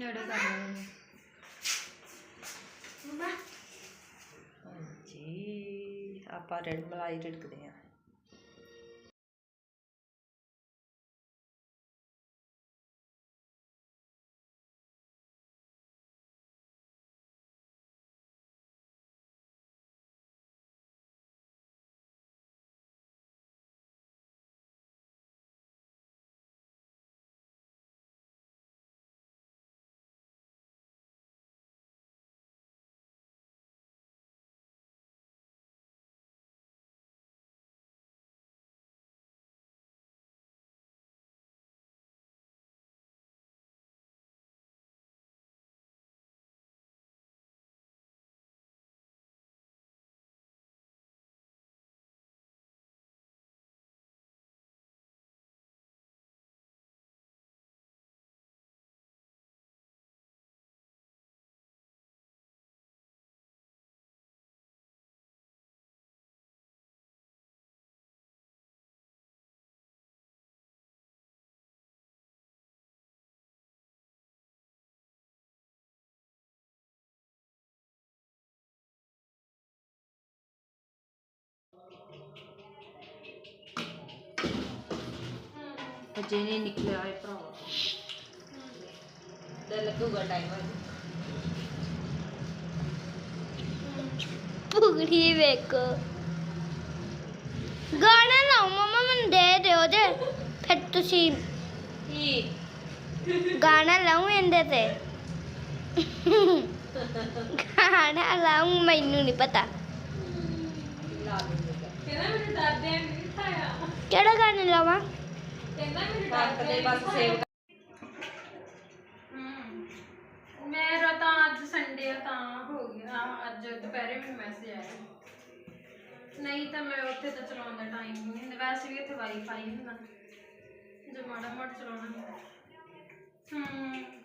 ਨੇੜੇ ਕਰ ਲੈਣੇ ਮੰਮਾ। ਹਾਂਜੀ ਆਪਾਂ ਰੜ ਮਲਾਈ ਰਿੜਕਦੇ ਆ ਅਜੇ ਨਹੀਂ ਨਿਕਲਿਆ ਇਹ ਭਰਾਵਾ। ਤੇ ਲੱਗੂਗਾ ਟਾਈਮਰ ਭੁਗੜੀ ਵੇਖੋ ਗਾਣਾ ਲਾਓ ਮਮਾ ਮੈਨੂੰ ਦੇ ਦਿਓ ਜੇ। ਫਿਰ ਤੁਸੀਂ ਕੀ? ਗਾਣਾ ਲਾਉ ਇਹਦੇ ਤੇ। ਗਾਣਾ ਲਾਉ ਮੈਨੂੰ ਨਹੀਂ ਪਤਾ। ਕਿਹੜਾ ਗਾਣਾ ਲਾਵਾਂ? ਕਹਿੰਦਾ ਮੈਨੂੰ ਰੱਖ ਦੇ ਬਸ ਸੇਵ ਹਮ। ਮੇਰਾ ਤਾਂ ਅੱਜ ਸੰਡੇ ਤਾਂ ਹੋ ਗਿਆ। ਅੱਜ ਦੁਪਹਿਰੇ ਮੈਨੂੰ ਮੈਸੇਜ ਆਇਆ। ਨਹੀਂ ਤਾਂ ਮੈਂ ਉੱਥੇ ਤਾਂ ਚਲਾਉਣ ਦਾ ਟਾਈਮ ਨਹੀਂ ਹੁੰਦਾ। ਵੈਸੇ ਵੀ ਇੱਥੇ ਵਾਈਫਾਈ ਹੁੰਦਾ। ਜੇ ਮਾੜਾ ਮਾੜਾ ਚਲਾਉਣਾ। ਹੁੰਦਾ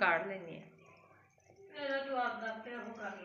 काट लेनी है। मेरा जो आप करते हैं वो कर